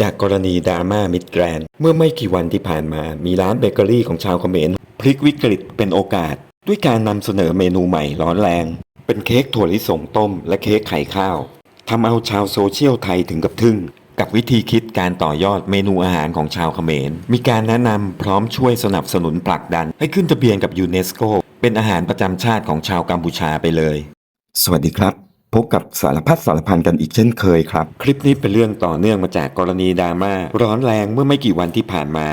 จากกรณีดราม่ามิดแกรนเมื่อไม่กี่วันที่ผ่านมา มีร้านเบเกอรี่ของชาวเขมรพลิกวิกฤตเป็นโอกาส ด้วยการนำเสนอเมนูใหม่ร้อนแรง เป็นเค้กถั่วลิสงต้ม และเค้กไข่ข้าวทำเอาชาวโซเชียลไทยถึงกับทึ่ง กับวิธีคิดการต่อยอดเมนูอาหารของชาวเขมร มีการแนะนำพร้อมช่วยสนับสนุนผลักดัน ให้ขึ้นทะเบียนกับยูเนสโกเป็นอาหารประจำชาติของชาวกัมพูชาไปเลย สวัสดีครับ พบกับสารพัดสารพันกันอีกเช่นเคยครับ คลิปนี้เป็นเรื่องต่อเนื่องมาจากกรณีดราม่าร้อนแรงเมื่อไม่กี่วันที่ผ่านมา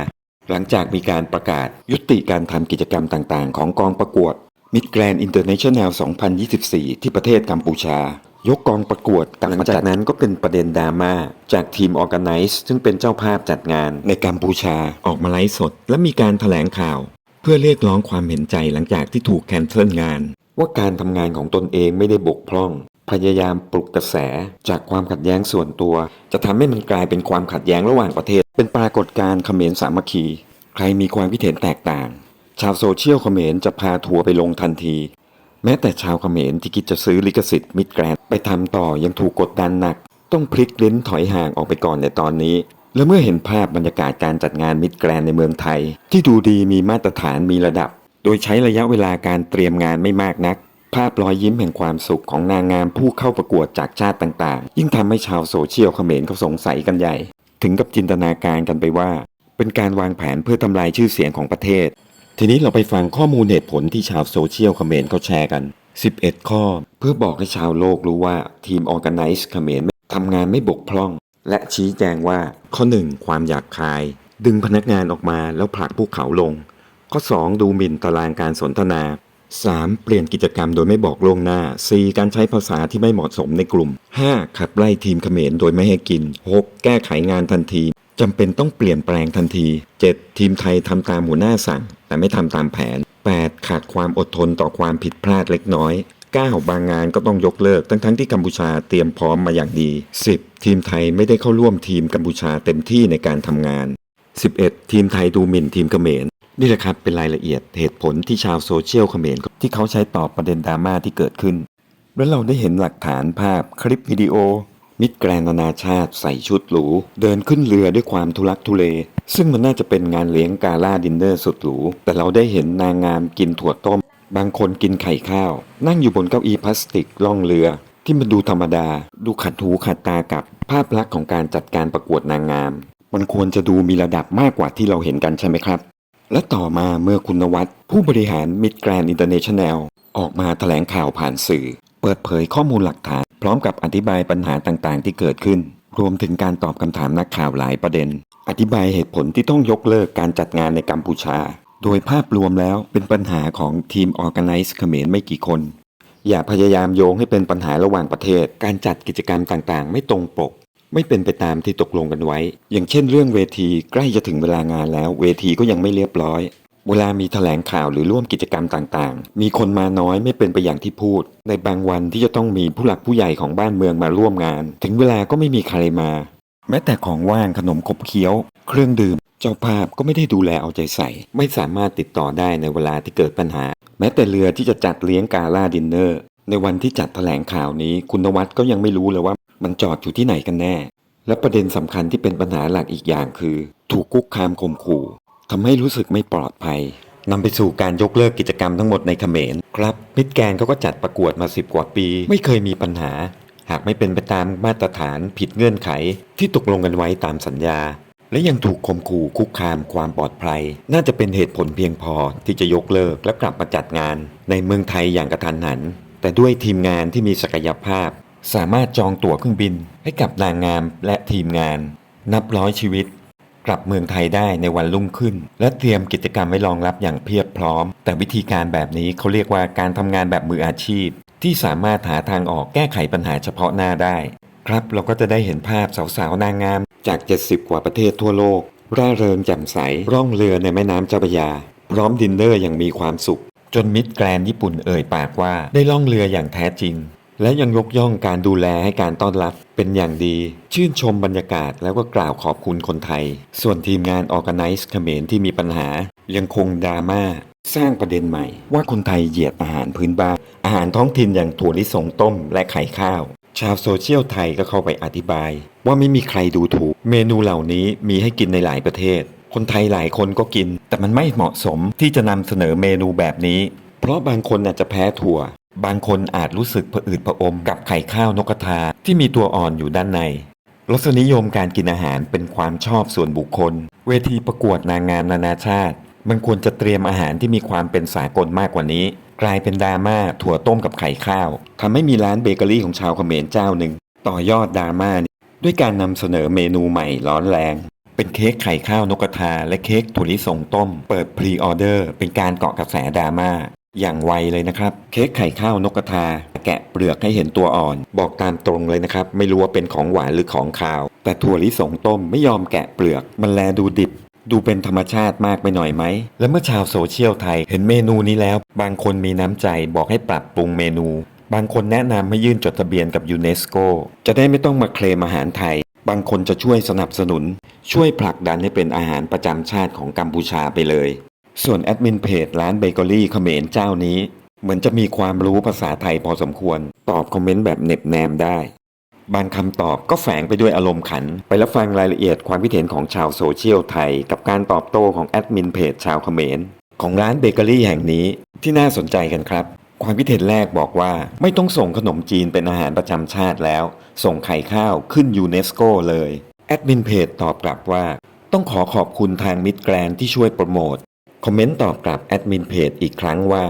หลังจากมีการประกาศยุติการทำกิจกรรมต่างๆ ของกองประกวด Mid Grand International 2024 ที่ประเทศกัมพูชา ยกกองประกวดกลับมาจากนั้นก็เป็นประเด็นดราม่าจากทีม Organize ซึ่งเป็นเจ้าภาพจัดงานในกัมพูชาออกมาไลฟ์สด และมีการถแถลงข่าว เพื่อเรียกร้องความเห็นใจหลังจากที่ถูกแคนเซิลงานว่าการทำงานของตนเองไม่ได้บกพร่อง พยายามปลุกกระแสจากความขัดแย้งส่วนตัว จะทำให้มันกลายเป็นความขัดแย้งระหว่างประเทศ เป็นปรากฏการณ์เขมรสามัคคี ใครมีความคิดเห็นแตกต่าง ชาวโซเชียลเขมรจะพาทัวร์ไปลงทันที แม้แต่ชาวเขมรที่คิดจะซื้อลิขสิทธิ์มิดแกรนไปทำต่อยังถูกกดดันหนัก ต้องพลิกลิ้นถอยห่างออกไปก่อนในตอนนี้ และเมื่อเห็นภาพบรรยากาศการจัดงานมิดแกรนในเมืองไทย ที่ดูดีมีมาตรฐานมีระดับ โดยใช้ระยะเวลาการเตรียมงานไม่มากนัก ภาพรอยยิ้มแห่งความสุขของนางงามผู้เข้าประกวดจากชาติต่างๆ ยิ่งทำให้ชาวโซเชียลเขมรเขาสงสัยกันใหญ่ ถึงกับจินตนาการกันไปว่า เป็นการวางแผนเพื่อทำลายชื่อเสียงของประเทศ ทีนี้เราไปฟังข้อมูลเหตุผลที่ชาวโซเชียลเขมรเขาแชร์กัน 11 ข้อ เพื่อบอกให้ชาวโลกรู้ว่าทีม Organize เขมรทำงานไม่บกพร่อง และชี้แจงว่า ข้อ 1 ความหยาบคาย ดึงพนักงานออกมาแล้วผลักพวกเขาลง ข้อ 2 ดูหมิ่นตารางการสนทนา 3. เปลี่ยนกิจกรรมโดยไม่บอกล่วงหน้า 4. การใช้ภาษาที่ไม่เหมาะสมในกลุ่ม 5. ขับไล่ทีมเขมรโดยไม่ให้กิน 6. แก้ไขงานทันทีจำเป็นต้องเปลี่ยนแปลงทันที 7. ทีมไทยทำตามหัวหน้าสั่ง แต่ไม่ทำตามแผน 8. ขาดความอดทนต่อความผิดพลาดเล็กน้อย 9. บางงานก็ต้องยกเลิก ทั้งทั้งที่กัมพูชาเตรียมพร้อมมาอย่างดี 10. ทีมไทยไม่ได้เข้าร่วมทีมกัมพูชาเต็มที่ในการทำงาน 11. ทีมไทยดูหมิ่นทีมเขมร นี่แหละครับเป็นรายละเอียดเหตุผลที่ชาวโซเชียลเขมรที่เขาใช้ตอบประเด็นดราม่าที่เกิดขึ้น และเราได้เห็นหลักฐานภาพคลิปวิดีโอ มิตรแกรนนานาชาติใส่ชุดหรู เดินขึ้นเรือด้วยความทุลักทุเล ซึ่งมันน่าจะเป็นงานเลี้ยงกาล่าดินเนอร์สุดหรู แต่เราได้เห็นนางงามกินถั่วต้ม บางคนกินไข่ข้าว นั่งอยู่บนเก้าอี้พลาสติกล่องเรือ ที่มันดูธรรมดา ดูขัดหูขัดตากับภาพลักษณ์ของการจัดการประกวดนางงาม มันควรจะดูมีระดับมากกว่าที่เราเห็นกันใช่ไหมครับ และต่อมาเมื่อคุณนวัตผู้บริหารมิดแกรนด์อินเตอร์เนชั่นแนลออกมาแถลงข่าวผ่านสื่อ เปิดเผยข้อมูลหลักฐาน พร้อมกับอธิบายปัญหาต่างๆ ที่เกิดขึ้น รวมถึงการตอบคำถามนักข่าวหลายประเด็น อธิบายเหตุผลที่ต้องยกเลิกการจัดงานในกัมพูชา โดยภาพรวมแล้วเป็นปัญหาของทีม Organize เขมรไม่กี่คน อย่าพยายามโยงให้เป็นปัญหาระหว่างประเทศ การจัดกิจกรรมต่างๆ ไม่ตรงปก ไม่เป็นไปตามที่ตกลงกันไว้ อย่างเช่น เรื่องเวทีใกล้จะถึงเวลางานแล้ว เวทีก็ยังไม่เรียบร้อย เวลามีแถลงข่าวหรือร่วมกิจกรรมต่างๆ มีคนมาน้อยไม่เป็นไปอย่างที่พูด ในบางวันที่จะต้องมีผู้หลักผู้ใหญ่ของบ้านเมืองมาร่วมงาน ถึงเวลาก็ไม่มีใครมา แม้แต่ของว่างขนมขบเคี้ยว เครื่องดื่ม เจ้าภาพก็ไม่ได้ดูแลเอาใจใส่ ไม่สามารถติดต่อได้ในเวลาที่เกิดปัญหา แม้แต่เรือที่จะจัดเลี้ยงกาล่าดินเนอร์ในวันที่จัดแถลงข่าวนี้คุณนวัดก็ยังไม่รู้เลยว่า มันจอดอยู่ที่ไหนกันแน่ และประเด็นสำคัญที่เป็นปัญหาหลักอีกอย่างคือ ถูกคุกคามข่มขู่ทำให้รู้สึกไม่ปลอดภัยนำไปสู่การยกเลิกกิจกรรมทั้งหมดในเขมรครับมิดแกนเขาก็จัดประกวดมาสิบกว่าปี ไม่เคยมีปัญหา หากไม่เป็นไปตามมาตรฐานผิดเงื่อนไข ที่ตกลงกันไว้ตามสัญญา และยังถูกข่มขู่คุกคามความปลอดภัย น่าจะเป็นเหตุผลเพียงพอที่จะยกเลิกและกลับมาจัดงาน ในเมืองไทยอย่างกระทันหัน แต่ด้วยทีมงานที่มีศักยภาพ สามารถจองตั๋วเครื่องบินให้กับนางงามและทีมงาน นับร้อยชีวิต กลับเมืองไทยได้ในวันรุ่งขึ้น และเตรียมกิจกรรมไว้รองรับอย่างเพียบพร้อม แต่วิธีการแบบนี้เขาเรียกว่าการทำงานแบบมืออาชีพ ที่สามารถหาทางออกแก้ไขปัญหาเฉพาะหน้าได้ ครับเราก็จะได้เห็นภาพสาวๆนางงาม จาก 70 กว่าประเทศทั่วโลกร่าเริงแจ่มใสร่องเรือในแม่น้ำเจ้าพระยา พร้อมดินเนอร์อย่างมีความสุข จนมิตรแกรนญี่ปุ่นเอ่ยปากว่าได้ล่องเรืออย่างแท้จริง และยังยกย่องการดูแลให้การต้อนรับเป็นอย่างดี ชื่นชมบรรยากาศแล้วก็กล่าวขอบคุณคนไทย ส่วนทีมงาน Organize เขมรที่มีปัญหา ยังคงดราม่า สร้างประเด็นใหม่ ว่าคนไทยเหยียดอาหารพื้นบ้าน อาหารท้องถิ่นอย่างถั่วลิสงต้มและไข่ข้าว ชาวโซเชียลไทยก็เข้าไปอธิบาย ว่าไม่มีใครดูถูก เมนูเหล่านี้มีให้กินในหลายประเทศ คนไทยหลายคนก็กิน แต่มันไม่เหมาะสมที่จะนำเสนอเมนูแบบนี้ เพราะบางคนอาจจะแพ้ถั่ว บางคนอาจรู้สึกผะอืดผะอมกับไข่ข้าวนกกระทาที่มีตัวอ่อนอยู่ด้านใน รสนิยมการกินอาหารเป็นความชอบส่วนบุคคล เวทีประกวดนางงามนานาชาติ มันควรจะเตรียมอาหารที่มีความเป็นสากลมากกว่านี้ กลายเป็นดราม่าถั่วต้มกับไข่ข้าวทำให้มีร้านเบเกอรี่ของชาวเขมรเจ้าหนึ่ง ต่อยอดดราม่าด้วยการนำเสนอเมนูใหม่ร้อนแรง เป็นเค้กไข่ข้าวนกกระทา และเค้กถั่วลิสงต้ม เปิดพรีออเดอร์ เป็นการเกาะกระแสดราม่า อย่างไวเลยนะครับ เค้กไข่ข้าวนกกระทา แกะเปลือกให้เห็นตัวอ่อน บอกตามตรงเลยนะครับ ไม่รู้ว่าเป็นของหวานหรือของคาว แต่ถั่วลิสงต้มไม่ยอมแกะเปลือก มันแลดูดิบ ดูเป็นธรรมชาติมากไปหน่อยไหม และเมื่อชาวโซเชียลไทยเห็นเมนูนี้แล้ว บางคนมีน้ำใจบอกให้ปรับปรุงเมนู บางคนแนะนำให้ยื่นจดทะเบียนกับยูเนสโกจะได้ไม่ต้องมาเคลมอาหารไทย บางคนจะช่วยสนับสนุน ช่วยผลักดันให้เป็นอาหารประจำชาติของกัมพูชาไปเลย ส่วนแอดมินเพจร้านเบเกอรี่เขมรเจ้านี้ เหมือนจะมีความรู้ภาษาไทยพอสมควร ตอบคอมเมนต์แบบเน็บแนมได้ บางคำตอบก็แฝงไปด้วยอารมณ์ขัน ไปรับฟังรายละเอียดความคิดเห็นของชาวโซเชียลไทย กับการตอบโต้ของแอดมินเพจชาวเขมรของร้านเบเกอรี่แห่งนี้ที่น่าสนใจกันครับ ความคิดเห็นแรกบอกว่าไม่ต้องส่งขนมจีนเป็นอาหารประจำชาติแล้ว ส่งไข่ข้าวขึ้นยูเนสโกเลยแอดมินเพจตอบกลับว่า ต้องขอขอบคุณทางมิตรแกรนที่ช่วยโปรโมท คอมเมนต์ตอบกลับแอดมินเพจอีกครั้งว่า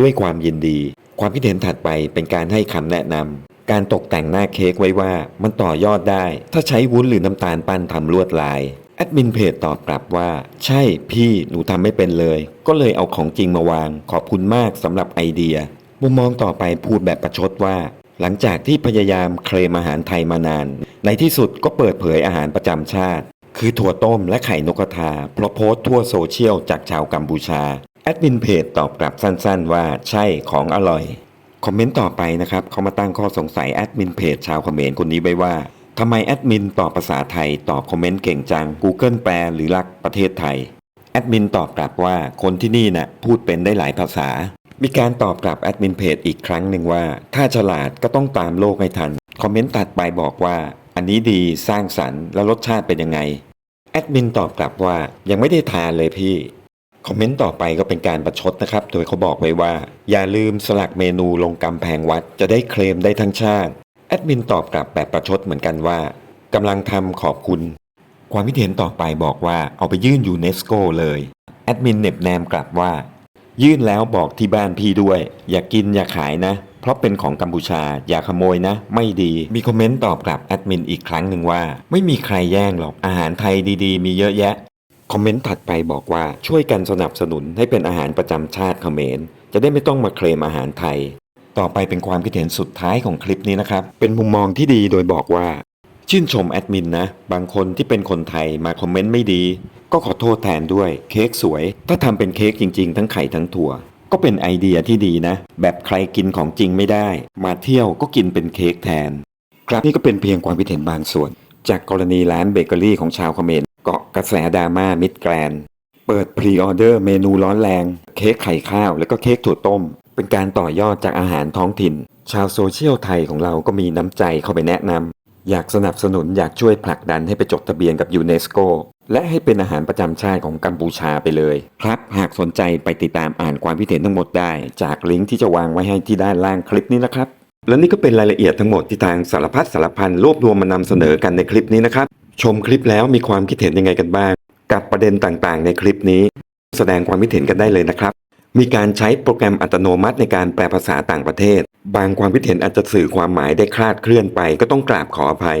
ด้วยความยินดี ความคิดเห็นถัดไปเป็นการให้คำแนะนำการตกแต่งหน้าเค้กไว้ว่ามันต่อยอดได้ ถ้าใช้วุ้นหรือน้ำตาลปั้นทำลวดลายแอดมินเพจตอบกลับว่า ใช่พี่หนูทำไม่เป็นเลย ก็เลยเอาของจริงมาวาง ขอบคุณมากสำหรับไอเดีย มุมมองต่อไปพูดแบบประชดว่า หลังจากที่พยายามเคลมอาหารไทยมานาน ในที่สุดก็เปิดเผยอาหารประจำชาติ คือถั่วต้มและไข่นกกระทาเพราะโพสต์ทั่วโซเชียลจากชาวกัมพูชา แอดมินเพจตอบกลับสั้นๆ ว่าใช่ของอร่อย คอมเมนต์ต่อไปนะครับเขามาตั้งข้อสงสัยแอดมินเพจชาวเขมรคนนี้ไว้ว่าทำไมแอดมินตอบภาษาไทยตอบคอมเมนต์เก่งจัง Google แปลหรือรักประเทศไทย แอดมินตอบกลับว่าคนที่นี่น่ะพูดเป็นได้หลายภาษา มีการตอบกลับแอดมินเพจอีกครั้งหนึ่งว่า ถ้าฉลาดก็ต้องตามโลกให้ทัน คอมเมนต์ตัดไปบอกว่า อันนี้ดีสร้างสรรค์แล้วรสชาติเป็นยังไง ดมินตอบกลับว่ายังไม่ได้ทานเลยพี่ คอมเมนต์ต่อไปก็เป็นการประชดนะครับ โดยเขาบอกไว้ว่า อย่าลืมสลักเมนูลงกำแพงวัดจะได้เคลมได้ทั้งชาติ แอดมินตอบกลับแบบประชดเหมือนกันว่ากำลังทำขอบคุณ ความคิดเห็นต่อไปบอกว่าเอาไปยื่นยูเนสโกเลย แอดมินเน็บแนมกลับว่า ยื่นแล้วบอกที่บ้านพี่ด้วย อย่ากินอย่าขายนะ เพราะเป็นของกัมพูชาอย่าขโมยนะ ไม่ดีมีคอมเมนต์ตอบกลับแอดมินอีกครั้งหนึ่งว่า ไม่มีใครแย่งหรอกอาหารไทยดีๆ มีเยอะแยะ คอมเมนต์ถัดไปบอกว่าช่วยกันสนับสนุนให้เป็นอาหารประจำชาติเขมร จะได้ไม่ต้องมาเคลมอาหารไทย ต่อไปเป็นความคิดเห็นสุดท้ายของคลิปนี้นะครับ เป็นมุมมองที่ดีโดยบอกว่า ชื่นชมแอดมินนะ บางคนที่เป็นคนไทยมาคอมเมนต์ไม่ดี ก็ขอโทษแทนด้วย เค้กสวย ถ้าทำเป็นเค้กจริง ๆ ทั้งไข่ทั้งถั่ว ก็เป็นไอเดียที่ดีนะ แบบใครกินของจริงไม่ได้ มาเที่ยวก็กินเป็นเค้กแทน ครับนี่ก็เป็นเพียงความคิดเห็นบางส่วน จากกรณีร้านเบเกอรี่ของชาวเขมรเกาะกระแสดราม่ามิดแกรนเปิดพรีออเดอร์เมนูร้อนแรง เค้กไข่ข้าว แล้วก็เค้กถั่วต้ม เป็นการต่อยอดจากอาหารท้องถิ่น ชาวโซเชียลไทยของเราก็มีน้ำใจเข้าไปแนะนำอยากสนับสนุนอยากช่วยผลักดันให้ไปจดทะเบียนกับยูเนสโก และให้เป็นอาหารประจำชาติของกัมพูชาไปเลย ครับ หากสนใจไปติดตามอ่านความคิดเห็นทั้งหมดได้ จากลิงก์ที่จะวางไว้ให้ที่ด้านล่างคลิปนี้นะครับ และนี่ก็เป็นรายละเอียดทั้งหมดที่ทางสารพัดสารพันรวบรวมมานำเสนอกันในคลิปนี้นะครับ ชมคลิปแล้วมีความคิดเห็นยังไงกันบ้าง กับประเด็นต่างๆ ในคลิปนี้ แสดงความคิดเห็นกันได้เลยนะครับ มีการใช้โปรแกรมอัตโนมัติในการแปลภาษาต่างประเทศ บางความคิดเห็นอาจจะสื่อความหมายได้คลาดเคลื่อนไป ก็ต้องกราบขออภัย